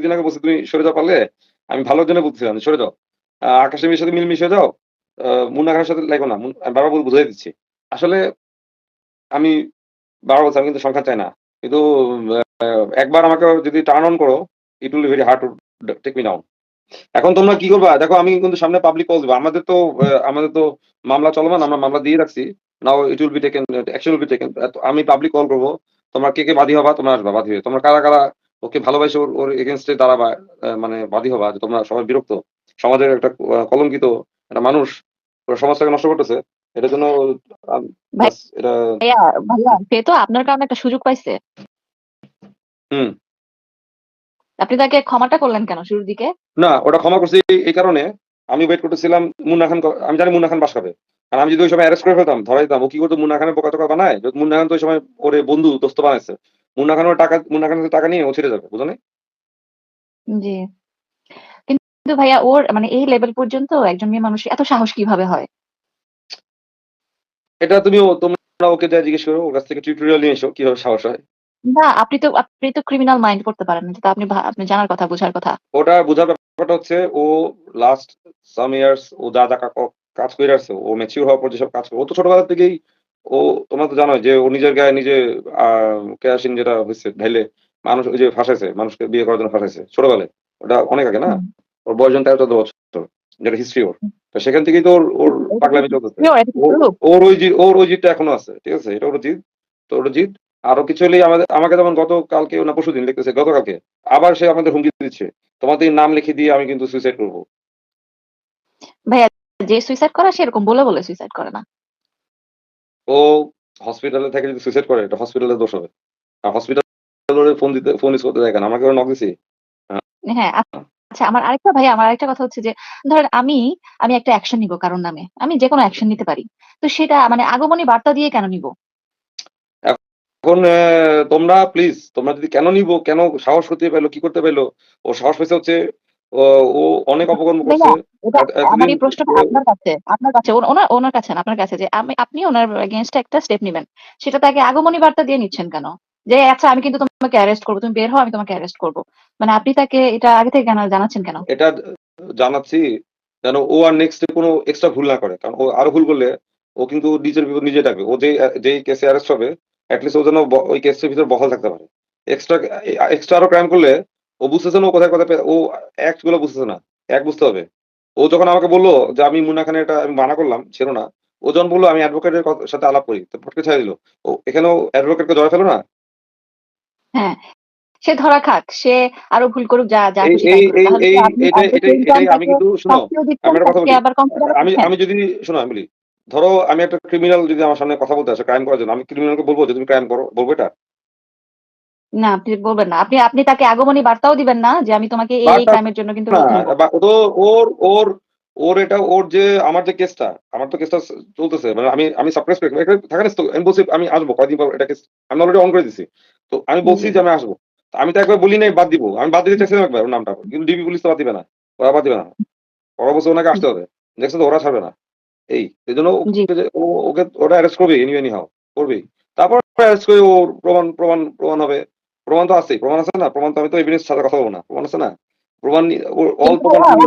দুই দিন আগে বলছি তুমি সরে যাও পারলে? আমি ভালোর জন্য বলছিলাম সরে যাও। আহ, আকাশের মেয়ের সাথে মিলমিশে যাও। মুন্না সাথে লাগো না বারবার বলে বুঝাই দিচ্ছি। আসলে আমি বারবার বলছি আমি কিন্তু সংখ্যা চাই না। কিন্তু একবার আমাকে যদি টার্ন অন করো it will very hard to take me down এখন তোমরা কি করবা? দেখো আমি কিন্তু সামনে পাবলিক কল দেবো। আমাদের তো আমাদের তো মামলা চলমান আমরা মামলা দিয়ে রাখছি। Now it will be taken action will be taken আমি পাবলিক কল করব। তোমরা কে কে বাদী হবা তোমরা আসবা বাদী হয়ে। তোমরা কারা কারা ওকে ভালোবাসে ওর ওর এগেনস্টে দাঁড়াবা মানে বাদী হবা যে তোমরা সবাই বিরক্ত। সমাজের একটা কলঙ্কিত একটা মানুষ সমাজটাকে নষ্ট করতেছে এটার জন্য এটা ভাইয়া সে তো আপনার কারণে একটা সুযোগ পাইছে। হুম। আপনি তাকে ক্ষমাটা করলেন কেন শুরুর দিকে? না ওটা ক্ষমা করছি এই- কারণে আমি ওয়েট করতেছিলাম মুন্না খান আমি জানি মুন্না খান বাস খাবে। আর আমি যদি ওই সময় অ্যারেস্ট করে ফেলতাম ধরাই দিতাম ও কি করতো মুন্না খানের বোকা টোকা বানায়? মুন্না খান তো ওই সময় ওরে বন্ধু দোস্ত বানাইছে। মুন্না টাকা মুন্না খানের টাকা নিয়ে ও ছেড়ে যাবে বুঝো না? জি। কিন্তু ভাইয়া ওর মানে এই লেভেল পর্যন্ত একজন মেয়ে মানুষ এত সাহস কীভাবে হয়? এটা তুমি তোমরা ওকে যা জিজ্ঞেস করো ওর কাছ থেকে টিউটোরিয়াল নিয়ে এসো কীভাবে সাহস হয়। না আপনি তো আপনি তো ক্রিমিনাল মাইন্ড করতে পারেন না, আপনি আপনি জানার কথা বোঝার কথা। ওটা বোঝার ব্যাপারটা হচ্ছে ও লাস্ট সাম ইয়ার্স ও যা যা কাজ করে আসছে ও ম্যাচিউর হওয়ার পর যেসব কাজ করে ও তো ছোটবেলা থেকেই ও তোমরা তো জানো যে ও নিজের গায়ে নিজে কেরাসিন যেটা হয়েছে ঢাইলে মানুষ ওই যে ফাঁসাইছে মানুষকে বিয়ে করার জন্য ফাঁসাইছে ছোটবেলায়। ওটা অনেক আগে না? ওর বয়স যখন তেরো চোদ্দ বছর যেটা হিস্ট্রি ওর। তো সেখান থেকেই তো ওর ওর পাগলামি চলতেছে। ওর ওই জিদ ওর ওই জিদটা এখনও আছে ঠিক আছে? এটা ওর জিদ তো ওর জিদ। আরও কিছু হলেই আমাদের আমাকে যেমন গতকালকে না পরশু দিন লিখতেছে গতকালকে। আবার সে আমাদের হুমকি দিচ্ছে তোমাদের নাম লিখে দিয়ে আমি কিন্তু সুইসাইড করব। ভাইয়া যে সুইসাইড করে সেরকম বলে বলে সুইসাইড করে না। ও হসপিটালে থেকে যদি সুইসাইড করে এটা হসপিটালের দোষ হবে। আর হসপিটালে ফোন দিতে ফোন ইউজ করতে দেখেন আমাকে ওরা নক দিছি? হ্যাঁ আচ্ছা আমার আরেকটা ভাই আমার আরেকটা কথা হচ্ছে যে ধরেন আমি আমি একটা অ্যাকশন নিব কারোর নামে। আমি যে কোনো অ্যাকশন নিতে পারি। তো সেটা মানে আগমনী বার্তা দিয়ে কেন নিব? এখন তোমরা প্লিজ তোমরা যদি কেন নিবো কেন সাহস করতে পাইলো কি করতে পাইলো? ও সাহস হচ্ছে ও অনেক অপকর্ম করছে। আমার এই প্রশ্নটা আপনার কাছে আপনার কাছে ওনার ওনার কাছে আপনার কাছে যে আমি আপনি ওনার এগেনস্টে একটা স্টেপ নেবেন। সেটা তাকে আগমনী বার্তা দিয়ে নিচ্ছেন কেন? যে আচ্ছা আমি কিন্তু তোমাকে অ্যারেস্ট করব তুমি বের হও আমি তোমাকে অ্যারেস্ট করব। মানে আপনি তাকে এটা আগে থেকে জানাচ্ছেন কেন? এটা জানাচ্ছি যেন ও আর নেক্সট কোনো এক্সট্রা ভুল না করে। কারণ ও আরও ভুল করলে ও কিন্তু নিজের বিপদ নিজে ডাকবে। ও যে যেই কেসে অ্যারেস্ট হবে অ্যাটলিস্ট ও যেন ওই কেসের ভিতর বহাল থাকতে পারে। এক্সট্রা এক্সট্রা আরও ক্রাইম করলে ও বুঝতেছে না ও কোথায় কোথায় ও অ্যাক্টগুলো বুঝতেছে না। এক বুঝতে হবে। ও যখন আমাকে বলল যে আমি মুন্না খানের এটা আমি মানা করলাম ছিল না ও যখন বলল আমি অ্যাডভোকেটের সাথে আলাপ করি তো পটকে ছাড়া দিল। ও এখানেও অ্যাডভোকেটকে জড়া ফেলো না? হ্যাঁ সে ধরা খাক সে আরও ভুল করুক যা যা আমি কিন্তু শোনো আমি কথা বলি। আমি আমি যদি শোনো আমি বলি ধরো আমি একটা ক্রিমিনাল যদি আমার সামনে কথা বলতে আসে ক্রাইম করার জন্য আমি ক্রিমিনালকে বলব যে তুমি ক্রাইম করো বলব এটা? না আপনি বলবেন না। আপনি আপনি তাকে আগমনী বার্তাও দিবেন না যে আমি তোমাকে এই ক্রাইমের জন্য কিন্তু তো ওর ওর ওর এটা ওর যে আমার যে কেসটা আমার তো কেসটা চলতেছে। মানে আমি আমি সাপ্রেস করে আমি বলছি আমি আসব কয়দিন পর এটা কেস আমি অলরেডি অন করে দিছি। তো আমি বলছি যে আমি আসব। আমি তো একবার বলি নাই বাদ দিব। আমি বাদ দিতে চাইছিলাম একবার ওর নামটা। কিন্তু ডিবি পুলিশ তো বাদ দিবে না। ওরা বাদ দিবে না। ওরা বলছে ওনাকে আসতে হবে। দেখছ তো ওরা ছাড়বে না। এই এই জন্য ওকে ওরা অ্যারেস্ট করবে এনি এনি হাও করবেই। তারপর অ্যারেস্ট করে ওর প্রমাণ প্রমাণ প্রমাণ হবে। প্রমাণ তো আছেই প্রমাণ আছে না? প্রমাণ তো আমি তো এভিডেন্স সাথে কথা বলব না। প্রমাণ আছে না? প্রমাণ অল প্রমাণ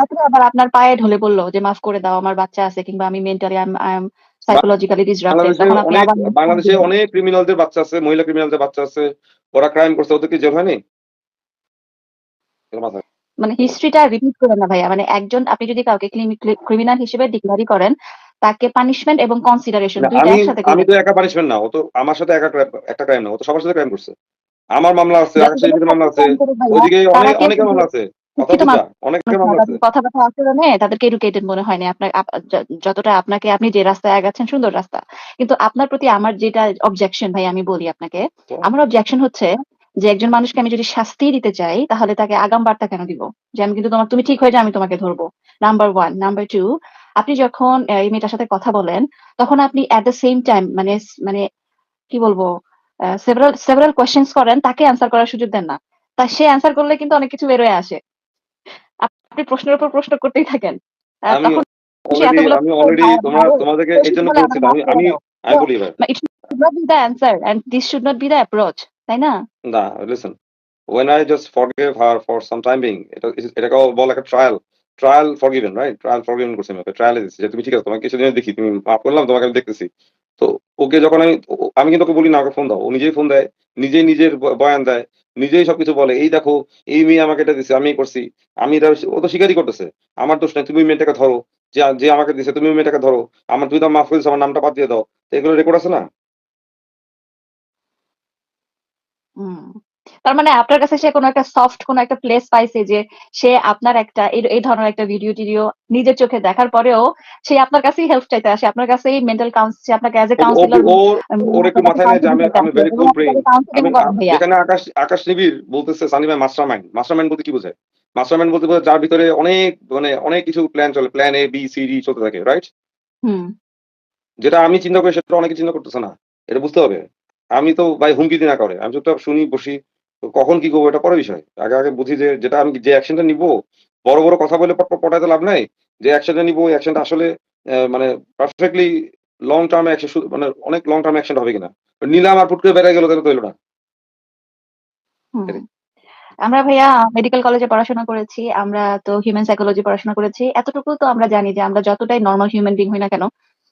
রাত্রে আবার আপনার পায়ে ঢলে যে মাফ করে দাও আমার বাচ্চা আছে কিংবা আমি mentally I am psychologically disrupted বাংলাদেশে তখন আপনি অনেক আবার বাংলাদেশে অনেক ক্রিমিনালদের বাচ্চা আছে মহিলা ক্রিমিনালদের বাচ্চা আছে ওরা ক্রাইম করছে ওদেরকে জেল হয়নি? মানে হিস্ট্রিটা রিপিট করেন না ভাইয়া মানে একজন আপনি যদি কাউকে ক্রিমিনাল হিসেবে ডিক্লারি করেন তাকে পানিশমেন্ট এবং কনসিডারেশন দুইটা একসাথে আমি তো একা পানিশমেন্ট না ও তো আমার সাথে একা একটা ক্রাইম না ও তো সবার সাথে ক্রাইম করছে। আমার মামলা আছে আকাশের মামলা আছে। ওইদিকে অনেক অনেকের মামলা আছে। আচরণে তাদেরকে এডুকেটেড মনে হয়নি। আপনার যতটা আপনাকে আপনি যে রাস্তায় আগাচ্ছেন সুন্দর রাস্তা। কিন্তু আপনার প্রতি আমার যেটা অবজেকশন ভাই আমি বলি আপনাকে। আমার অবজেকশন হচ্ছে যে একজন মানুষকে আমি যদি শাস্তি দিতে চাই তাহলে তাকে আগাম বার্তা কেন দিব? যে আমি কিন্তু তোমার তুমি ঠিক হয়ে যাও আমি তোমাকে ধরবো। নাম্বার ওয়ান নাম্বার টু আপনি যখন এই মেয়েটার সাথে কথা বলেন তখন আপনি এট দ্য সেম টাইম মানে মানে কি বলব? সেভারাল সেভারাল কোয়েশ্চেন্স করেন তাকে অ্যান্সার করার সুযোগ দেন না। তা সে অ্যান্সার করলে কিন্তু অনেক কিছু বেরোয় আসে। আপনি প্রশ্নের উপর প্রশ্ন করতেই থাকেন। তখন আমি অলরেডি তোমরা তোমাদেরকে এই জন্য বলছিলাম আমি আমি বলি এবার। তাই না? না listen when I just forgave her for some time being, এটা এটাকে বলা একটা trial trial forgiven right trial forgiven করছি আমি ট্রায়াল যে তুমি ঠিক আছে তোমাকে কিছুদিন দেখি তুমি মাফ করলাম তোমাকে আমি দেখতেছি। তো ওকে যখন আমি আমি কিন্তু ওকে বলি, না, ওকে ফোন দাও। ও নিজেই ফোন দেয়, নিজেই নিজের বয়ান দেয়, নিজেই সবকিছু বলে, এই দেখো, এই মেয়ে আমাকে এটা দিছে আমি করছি, আমি এটা ও তো স্বীকারই করতেছে। আমার দোষ নাই, তুমি মেয়েটাকে ধরো, যে যে আমাকে দিছে, তুমি মেয়েটাকে ধরো, আমার, তুমি তো মাফ করেছ আমার নামটা বাদ দিয়ে দাও। এগুলো রেকর্ড আছে না। তার মানে আপনার কাছে সে কোনো একটা সফট কোনো একটা প্লেস পাইছে যে সে আপনার একটা এই ধরনের একটা ভিডিও টিডিও নিজের চোখে দেখার পরেও সে আপনার কাছেই হেল্প চাইতে আসে আপনার কাছেই মেন্টাল কাউন্সিল সে আপনাকে অ্যাজ এ কাউন্সিলর ওর একটু মাথায় নেই যে আমি আমি ভেরি কুল ব্রেইন যেখানে আকাশ আকাশ নিবিড় বলতেছে সানি ভাই মাস্টার মাইন্ড মাস্টার মাইন্ড বলতে কি বোঝায়? মাস্টার মাইন্ড বলতে বোঝায় যার ভিতরে অনেক মানে অনেক কিছু প্ল্যান চলে plan A B C D চলতে থাকে রাইট হুম। যেটা আমি চিন্তা করি সেটা অনেকে চিন্তা করতেছে না। এটা বুঝতে হবে। আমি তো ভাই হুমকি দিনা করে আমি চুপচাপ শুনি বসি। তো কখন কি করব এটা পরে বিষয়। আগে আগে বুঝি যে যেটা আমি যে অ্যাকশনটা নিবো বড় বড় কথা বলে পট পট পটাইতে লাভ নাই। যে অ্যাকশনটা নিবো অ্যাকশনটা আসলে মানে পারফেক্টলি লং টার্মে অ্যাকশন মানে অনেক লং টার্ম অ্যাকশন হবে কিনা। নিলাম আর ফুট করে বেড়ে গেল তাহলে তো হলো না। আমরা ভাইয়া মেডিকেল কলেজে পড়াশোনা করেছি আমরা তো হিউম্যান সাইকোলজি পড়াশোনা করেছি। এতটুকু তো আমরা জানি যে আমরা যতটাই নর্মাল হিউম্যান বিং হই না কেন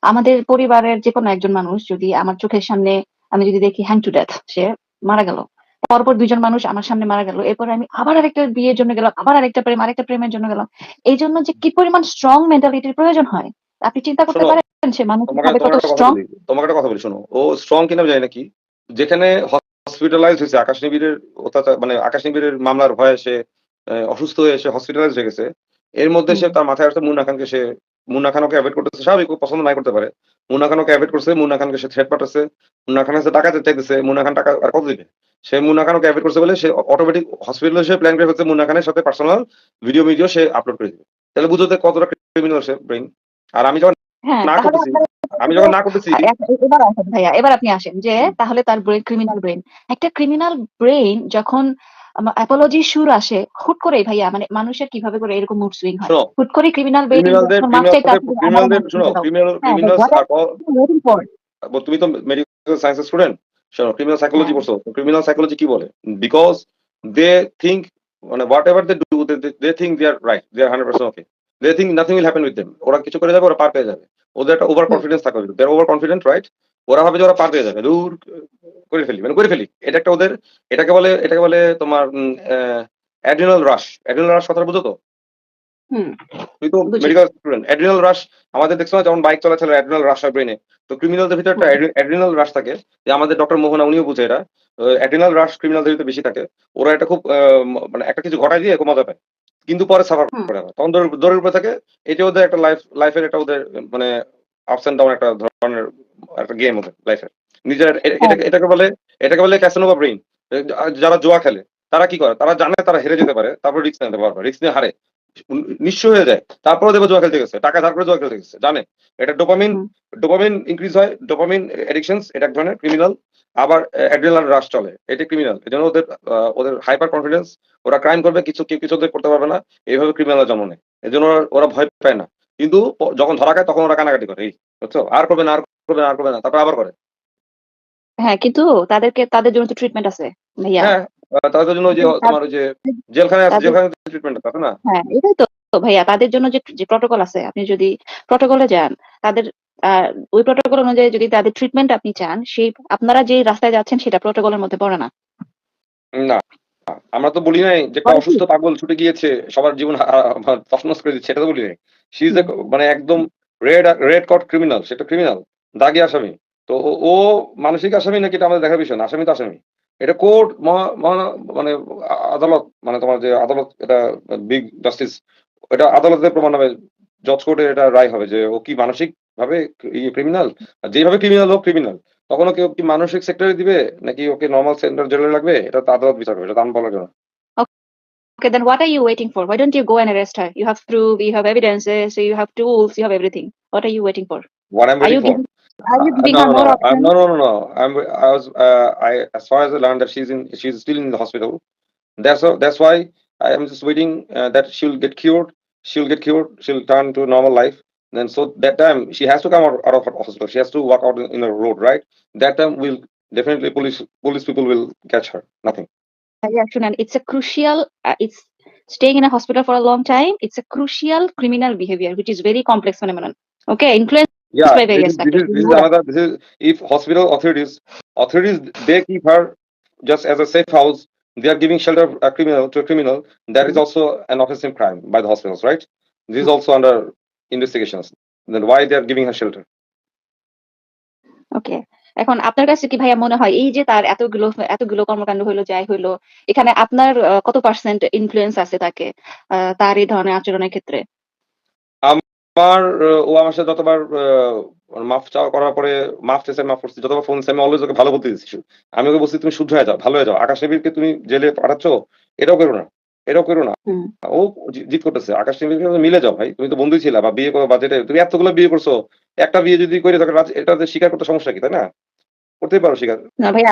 আমাদের পরিবারের যে কোনো একজন মানুষ যদি আমার চোখের সামনে আমি যদি দেখি হ্যাং টু ডেথ সে মারা গেল। পরপর দুইজন মানুষ আমার সামনে মারা গেল। এরপরে আমি আবার আরেকটা বিয়ের জন্য গেলাম আবার আরেকটা প্রেম আরেকটা প্রেমের জন্য গেলাম। এই জন্য যে কি পরিমাণ স্ট্রং মেন্টালিটির প্রয়োজন হয় আপনি চিন্তা করতে পারেন সে মানুষ তোমাকে কত একটা কথা স্ট্রং বলি তোমাকে একটা কথা বলি শোনো ও স্ট্রং কিনা জানি না কি। যেখানে হসপিটালাইজ হয়েছে আকাশ নিবিড়ের অত্যাচার মানে আকাশ নিবিড়ের মামলার ভয়ে সে অসুস্থ হয়ে সে হসপিটালাইজ হয়ে গেছে এর মধ্যে সে তার মাথায় আসছে মুন্না খানকে সে মুন্না খান ওকে অ্যাভয়েড করতেছে স্বাভাবিক পছন্দ নাই করতে পারে। মুন্না খান ওকে অ্যাভয়েড করছে মুন্না খানকে সে থ্রেট পাঠাচ্ছে মুন্না খান কাছে টাকা চাইতেছে মুন্না খান টাকা আর কত দিবে? সে মুন্না খান ওকে অ্যাভয়েড করছে বলে সে অটোমেটিক হসপিটালে সে প্ল্যান করে ফেলছে মুন্না খানের সাথে পার্সোনাল ভিডিও ভিডিও সে আপলোড করে দিবে। তাহলে বুঝতে কতটা ক্রিমিনাল সে ব্রেইন আর আমি যখন হ্যাঁ না করতেছি আমি যখন না করতেছি এবার আসেন ভাইয়া এবার আপনি আসেন যে তাহলে তার ক্রিমিনাল ব্রেন একটা ক্রিমিনাল ব্রেন যখন অ্যাপোলজি সুর আসে হুট করে ভাইয়া মানে মানুষের কীভাবে করে এরকম মুড সুইং হয়? হুট করে ক্রিমিনাল ব- তুমি তো মেডিকেল সায়েন্সের স্টুডেন্ট শোনো ক্রিমিনাল সাইকোলজি হ্যাঁ। পড়ছো ক্রিমিনাল সাইকোলজি কি বলে? বিকজ দে থিঙ্ক মানে whatever they do they think they are right they are hundred percent okay they think nothing will happen with them ওরা কিছু করে যাবে ওরা পার পেয়ে যাবে। ওদের একটা ওভার কনফিডেন্স থাকা উচিত। ওভার কনফিডেন্ট রাইট ওরা ভাবে যে ওরা পার পেয়ে যাবে। দূর করে ফেলি মানে করে ফেলি। এটা একটা ওদের এটাকে বলে এটাকে বলে তোমার অ্যাড্রিনাল রাশ অ্যাড্রিনাল রাশ কথা বুঝো তো? তুই তো মেডিকেল স্টুডেন্ট অ্যাড্রিনাল রাশ আমাদের দেখছ না যেমন বাইক চলাচল অ্যাড্রিনাল রাশ হয় ব্রেনে তো ক্রিমিনালদের ভিতরে একটা অ্যাড্রিনাল রাশ থাকে। যে আমাদের ডক্টর মোহনা উনিও বুঝে এটা। অ্যাড্রিনাল রাশ ক্রিমিনালদের ভিতরে বেশি থাকে। ওরা এটা খুব মানে একটা কিছু ঘটায় দিয়ে মজা পায় কিন্তু পরে সাফার করে তখন দৌড়ের উপরে থাকে। এটা ওদের একটা লাইফ লাইফের একটা ওদের মানে আপস এন্ড ডাউন একটা ধরনের একটা গেম ওদের লাইফের নিজের এ- এটাকে বলে এটাকে বলে ক্যাসিনোভা ব্রেইন যারা জোয়া খেলে তারা কি করে? তারা জানে তারা হেরে যেতে পারে তারপর রিস্ক নিতে পারবে। রিস্ক নিয়ে হারে। নিঃস্ব হয়ে যায়। তারপরে দেখবে জুয়া খেলতে গেছে। টাকা ধার করে জুয়া খেলতে গেছে। জানে? এটা ডোপামিন ডোপামিন ইনক্রিজ হয় ডোপামিন এডিকশনস এটা এক ধরনের ক্রিমিনাল আবার অ্যাড্রিনাল রাশ চলে এটা ক্রিমিনাল এজন্য ওদের ওদের হাইপার কনফিডেন্স ওরা ক্রাইম করবে কিছু কেউ কিছু ওদের করতে পারবে না। এইভাবে ক্রিমিনাল জন্ম নেয়। এজন্য ওরা- ওরা ভয় পায় না। কিন্তু যখন ধরা খায় তখন ওরা কানাকাটি করে। এই বুঝছ? আর করবে না আর করবে না আর করবে না। তারপর আবার করে। হ্যাঁ কিন্তু তাদেরকে তাদের জন্য তো ট্রিটমেন্ট আছে ভাইয়া। হ্যাঁ তাদের জন্য যে তোমার যে জেলখানে আছে তাদের- জেলখানে ট্রিটমেন্ট আছে না? হ্যাঁ এটাই তো ভাইয়া তাদের জন্য যে প্রটোকল আছে আপনি যদি প্রটোকলে যান তাদের ওই প্রটোকল অনুযায়ী যদি তাদের ট্রিটমেন্ট আপনি চান সেই আপনারা যে রাস্তায় যাচ্ছেন সেটা প্রটোকলের মধ্যে পড়ে না। না আমরা তো বলি নাই যে একটা অসুস্থ পাগল ছুটে গিয়েছে সবার জীবন তছনছ করে দিচ্ছে এটা তো বলি নাই। সি ইজ মানে একদম রেড রেড কট ক্রিমিনাল সেটা ক্রিমিনাল দাগি আসামি। তো ও- মানসিক আসামি নাকি এটা আমাদের দেখার বিষয় না আসামি তো আসামি এটা কোর্ট মানে আদালত মানে তোমার যে আদালত এটা বিগ জাস্টিস এটা আদালতের প্রমাণ হবে জজ কোর্টে এটা রায় হবে যে ও কি মানসিক ভাবে ক্রিমিনাল যেভাবে ক্রিমিনাল হোক ক্রিমিনাল তখন ওকে কি মানসিক সেক্টরে দিবে নাকি ওকে নর্মাল সেন্টার জেলে লাগবে এটা তো আদালত বিচার করবে এটা আমি বলার জন্য। Okay, then what are you waiting for? Why don't you go and arrest her? You have proof, you have evidences, you have tools, you have everything. What are you waiting for? What I'm Are you waiting for. giving, Are you uh, no, no. No, no, no, no. I'm, I was, uh, I, as far as I learned that she's in, she's still in the hospital. That's a, that's why I am just waiting uh, that she'll get cured. She'll get cured. She'll turn to normal life. And so that time she has to come out, out of her hospital. She has to walk out in, in the road, right? That time will definitely police police people will catch her. Nothing. Uh, yeah, Shunan, it's a crucial. Uh, it's staying in a hospital for a long time. It's a crucial criminal behavior, which is very complex phenomenon. Okay, influence. Yeah, this this is, this is another, this is, if hospital authorities, authorities, they keep her just as a safe house, they are giving shelter a criminal to a criminal, that mm-hmm. is also an offensive crime by the hospitals, right? This is also under investigations. Then why they are giving her shelter? ওকে এখন আপনার কাছে কি ভাইয়া মনে হয় এই যে তার এতগুলো এতগুলো কর্মকাণ্ড হইল যাই হইল এখানে আপনার কত পার্সেন্ট ইনফ্লুয়েন্স আছে তাকে তার এই ধরনের আচরণের ক্ষেত্রে আমার ও আমার সাথে যতবার মাফ চাওয়া করার পরে মাফ চেয়েছে মাফ করছি যতবার ফোন আমি অলওয়েজ ওকে ভালো বলতে দিচ্ছি আমি ওকে বলছি তুমি শুদ্ধ হয়ে যাও ভালো হয়ে যাও। আকাশ নেবীরকে তুমি জেলে পাঠাচ্ছ এটাও করো না এটাও করো না। ও জিত করতেছে আকাশ নেবীর সাথে মিলে যাও ভাই তুমি তো বন্ধুই ছিলা বা বিয়ে করো বা যেটা তুমি এতগুলো বিয়ে করছ একটা বিয়ে যদি করে রাজ- এটা স্বীকার করতে সমস্যা কি তাই না? করতেই পারো স্বীকার না ভাইয়া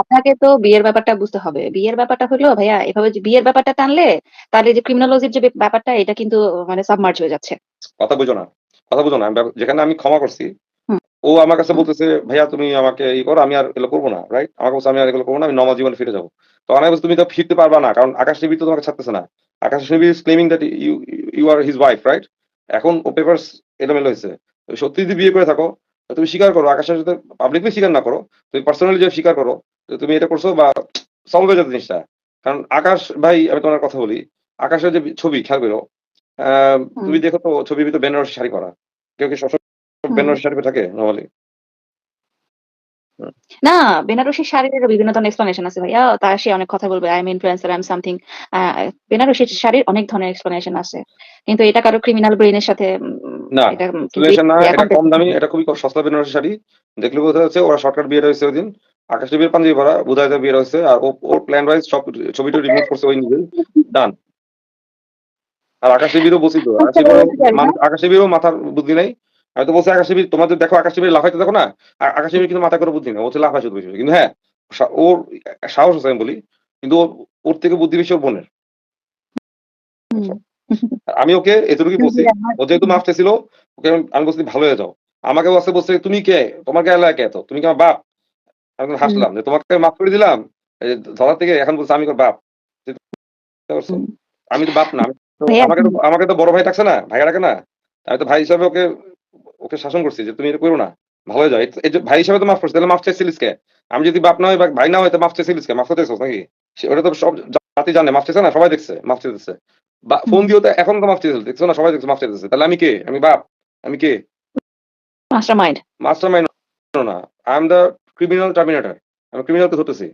আপনাকে তো বিয়ের ব্যাপারটা বুঝতে হবে। বিয়ের ব্যাপারটা হলো ভাইয়া এভাবে যে বিয়ের ব্যাপারটা টানলে তাহলে যে ক্রিমিনোলজির যে ব্যাপারটা এটা কিন্তু মানে সাবমার্জ হয়ে যাচ্ছে। কথা বুঝো না কথা বুঝো না। যেখানে আমি ক্ষমা করছি ও আমার কাছে বলতেছে ভাইয়া তুমি আমাকে ই করো আমি আর এগুলো করব না রাইট আমাকে বলছে আমি আর এগুলো করব না আমি নমা জীবনে ফিরে যাব। তখন আমি তুমি তো ফিরতে পারবা না কারণ আকাশ টিভি তো তোমাকে ছাড়তেছে না। Akash TV is claiming that you you are his wife right এখন ও পেপারস এলোমেলো হয়েছে। সত্যি যদি বিয়ে করে থাকো তুমি স্বীকার করো আকাশের সাথে পাবলিকলি স্বীকার না করো তুমি পার্সোনালি যে স্বীকার করো যে তুমি এটা করছ বা সলভ হয়ে যাবে জিনিসটা। কারণ আকাশ ভাই আমি তোমার কথা বলি আকাশের যে ছবি খেয়াল করো তুমি দেখো তো ছবির ভিতরে বেনারসি শাড়ি পরা। কেউ কি সবসময় বেনারসি শাড়ি থাকে নর্মালি না বেনারসি শাড়ির বিভিন্ন ধরনের এক্সপ্লেনেশন আছে ভাইয়া। তা সে অনেক কথা বলবে I am influencer I am something Banarasi শাড়ির অনেক ধরনের এক্সপ্লেনেশন আছে। কিন্তু এটা কারও ক্রিমিনাল ব্রেনের সাথে না, উম, না এটা কম দামি এটা খুবই সস্তা বেনারসি শাড়ি। দেখলে বোঝা যাচ্ছে ওরা শর্টকাট বিয়ে হয়েছে ওই দিন আকাশ টিভির পাঞ্জাবি ভরা বোঝা যায় বিয়ে হয়েছে আর ওর প্ল্যান ওয়াইজ সব ছবিটা রিমুভ করছে ওই নিজে ডান আর আকাশ টিভিরও বলছি তো আকাশ টিভিরও মাথার বুদ্ধি নাই। আমি তো বলছি আকাশ টিভি তোমাদের দেখো আকাশ টিভির লাফাইতে দেখো না? আর আকাশ টিভির কিন্তু মাথা করে বুদ্ধি না ও হচ্ছে লাফাই শুধু বেশি। কিন্তু হ্যাঁ ওর সাহস আছে আমি বলি। কিন্তু ওর- থেকে বুদ্ধি বেশি ওর বোনের। আমি ওকে এতটুকুই বলছি ও যেহেতু মাফ চেয়েছিল ওকে আমি- বলছি ভালো হয়ে যাও। আমাকে বলছে বলছে তুমি কে? তোমার কে এলাকা কে তো তুমি কি আমার বাপ? আমি হাসলাম। যে তোমাকে মাফ করে দিলাম। ধরা থেকে এখন বলছে আমি বাপ। আমি তো বাপ না আমাকে তো আমাকে তো বড় ভাই থাকছে না ভাই রাখে না। আমি তো ভাই হিসাবে ওকে ওকে শাসন করছি যে তুমি এটা করো না ভালো হয়ে যাও। এই- এই যে ভাই হিসাবে তো মাফ করছি তাহলে মাফ চাইছিলিস কে? আমি যদি বাপ না হয় ভাই না হয় তো মাফ চাইছিলিস কে? মাফ চাইছিস নাকি? ওটা তো সব জাতি জানে মাফ চাইছে না সবাই দেখছে মাফ বা ফোন দিয়েও তো এখন তো মাফ দেখছ না? সবাই দেখছে মাফ চাইতেছে তাহলে আমি কে? আমি বাপ? আমি কে? মাস্টার মাইন্ড মাস্টার মাইন্ড না। I am the criminal terminator আমি ক্রিমিনালকে ধরতেছি।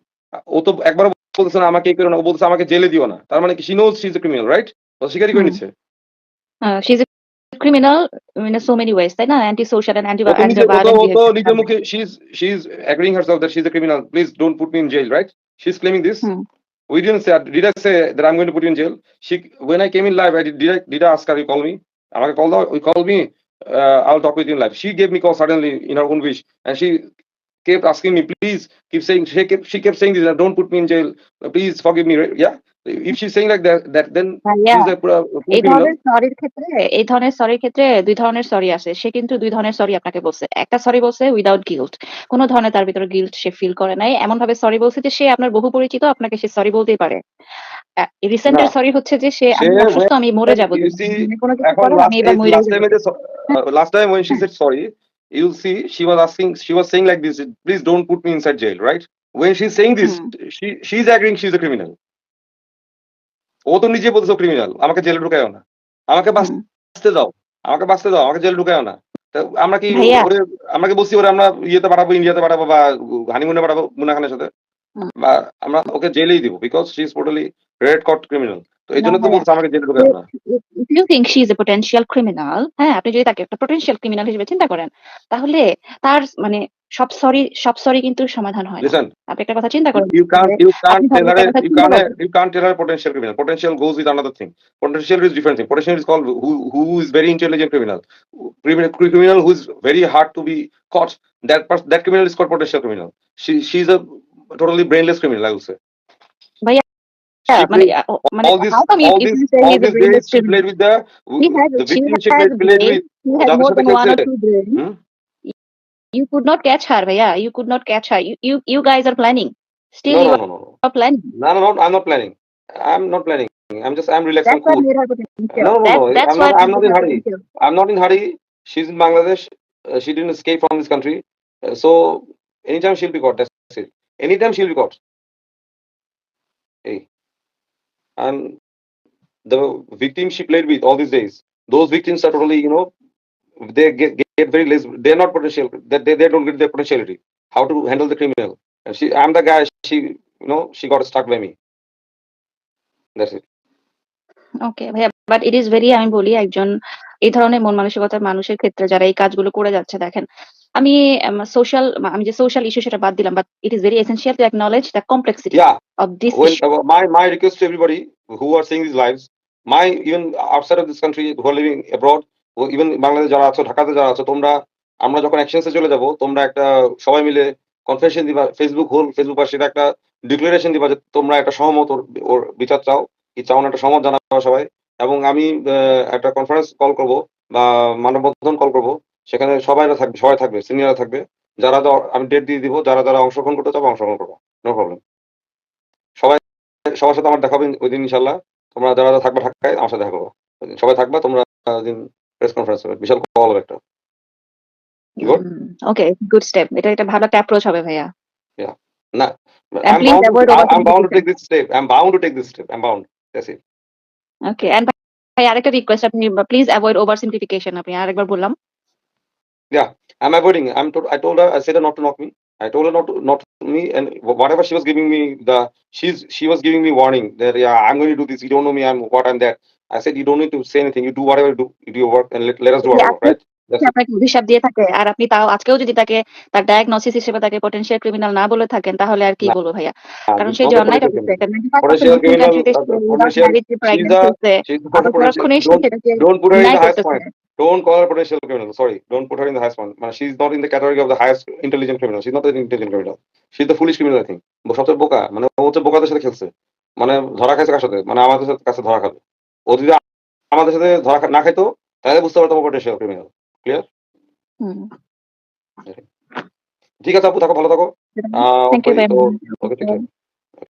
ও তো একবার বলতেছে না আমাকে করো না ও বলতেছে আমাকে জেলে দিও না। তার মানে কি? She knows she is a criminal right ও স্বীকারই করে নিচ্ছে। She is a criminal in so many ways তাই না? অ্যান্টি সোশ্যাল এন্ড অ্যান্টি নিজে- ও তো- নিজের মুখে she is she is agreeing herself that she is a criminal please don't put me in jail right she is claiming this. We didn't say. Did I say that I'm going to put you in jail? She, when I came in live, I did. Did I, did I ask her? You call me. I'm gonna call her. You call me. Uh, I'll talk with you in live. She gave me call suddenly in her own wish, and she kept asking me, please keep saying. She kept she kept saying this. Don't put me in jail. Please forgive me. Yeah. এই ধরনের সরির ক্ষেত্রে এই ধরনের সরির ক্ষেত্রে দুই ধরনের sorry আছে সে কিন্তু দুই ধরনের সরি আপনাকে বলছে। একটা সরি বলছে উইদাউট গিল্ট কোন ধরনের তার ভিতরে গিল্ট সে ফিল করে নাই। এমন ভাবে সরি বলছে যে সে আপনার বহু পরিচিত আপনাকে সে সরি বলতেই পারে। সরি হচ্ছে যে সে আমি অসুস্থ যাব। Last time sorry you see she was asking she was saying like this please criminal ও তো নিজে বলছো ক্রিমিনাল আমাকে জেলে ঢুকায়ও না। আমাকে। বাঁচতে দাও আমাকে বাঁচতে দাও আমাকে জেলে ঢুকায়ও না। আমরা কি আমরা কি বলছি ওরে আমরা ইয়েতে পাঠাবো ইন্ডিয়াতে পাঠাবো বা হানিমুনে পাঠাবো মুনা খানের সাথে বা আমরা ওকে জেলেই দিব because she is totally red caught criminal তো এই জন্য তো বলছে আমাকে জেলে ঢুকায়ও না think she is a potential criminal হ্যাঁ আপনি যদি তাকে একটা potential criminal হিসেবে চিন্তা করেন তাহলে তার মানে সব সরি সব সরি কিন্তু সমাধান হয় আপনি একটা কথা চিন্তা করেন tell her potential criminal. Potential goes with another thing. Potential is different thing. Potential is called who, who is very intelligent criminal. Criminal, criminal who is very hard to be caught. That person, that criminal is called potential criminal. She, she's a totally brainless criminal, I would say. Yeah, she uh, all this, how come you all this, all these days. She played with the she victim. Played, with He had Dr. more than one or two brains. Hmm? You could not catch her, yeah. You could not catch her. You, you, guys are planning. Still, No, no, no, no, planning. no, no. I'm not planning. I'm not planning. I'm just I'm relaxed That's why cool. Meera put in jail. No, no, no. that's I'm why not. I'm not in hurry. I'm not in hurry. She's in Bangladesh. Uh, she didn't escape from this country. Uh, so anytime she'll be caught. That's it. Anytime she'll be caught. And the victims she played with all these days, those victims are totally, you know, they get, get very lazy. They're not potential. They, they, they don't get their potentiality. How to handle the criminal. And she, I'm the guy. She, you know, she got stuck by me. That's it. Okay ভাইয়া but it is very আমি বলি একজন এই ধরনের মন মানসিকতার মানুষের ক্ষেত্রে যারা এই কাজগুলো করে যাচ্ছে দেখেন আমি সোশ্যাল আমি যে সোশ্যাল ইস্যু সেটা বাদ দিলাম but it is very essential to acknowledge the complexity. Of this uh, my my request to everybody who are seeing these lives, my even outside of this country who are living abroad, who Bangladesh যারা আছো ঢাকাতে যারা আছো তোমরা আমরা যখন অ্যাকশনসে চলে যাব তোমরা একটা সবাই মিলে কনফেশন দিবা ফেসবুক হোল ফেসবুক আর সেটা একটা ডিক্লারেশন দিবা যে তোমরা একটা সহমত ওর বিচার চাও কি চাও না একটা সহমত জানাব সবাই এবং আমি একটা কনফারেন্স কল করব বা মানববন্ধন কল করব সেখানে সবাই থাকবে সবাই থাকবে সিনিয়ররা থাকবে। যারা আমি ডেট দিয়ে দিব যারা যারা অংশগ্রহণ করতে চাও অংশগ্রহণ করব নো প্রবলেম সবাই সবার সাথে আমার দেখা হবে ওই দিন ইনশাল্লাহ তোমরা যারা যারা থাকবে ঢাকায় আমার সাথে দেখা করব সবাই থাকবা তোমরা দিন প্রেস কনফারেন্স হবে। বিশাল কল হবে একটা। ওকে গুড স্টেপ এটা একটা ভালো একটা অ্যাপ্রোচ হবে ভাইয়া। না And I'm please bound, avoid to, I'm bound to take this step. I'm bound to take this step. I'm bound. That's it. Okay and ভাই আরেকটা রিকোয়েস্ট আপনি প্লিজ অ্যাভয়েড ওভার সিম্পলিফিকেশন আপনি আরেকবার বললাম। I'm avoiding. I'm. To, I told her. I said her not to knock me. I told her not to not to me, and whatever she was giving me, the she's she was giving me warning that yeah, I'm going to do this. You don't know me. I'm what I'm that. I said you don't need to say anything. You do whatever you do. You do your work and let, let us do our Yeah, work, right? আপনাকে অভিশাপ দিয়ে থাকে আর আপনি তাও আজকেও যদি তাকে তার ডায়াগনোসিস হিসেবে তাকে পটেনশিয়াল ক্রিমিনাল না বলে থাকেন তাহলে আর কি বলব ভাইয়া? কারণ সেই যে আমাদের সাথে ধরা না খাইতো তাহলে বুঝতে পারতো পটেন্সিয়াল ক্রিমিনাল হুম। ঠিক আছে আপু থাকো ভালো থাকো। ওকে ঠিক আছে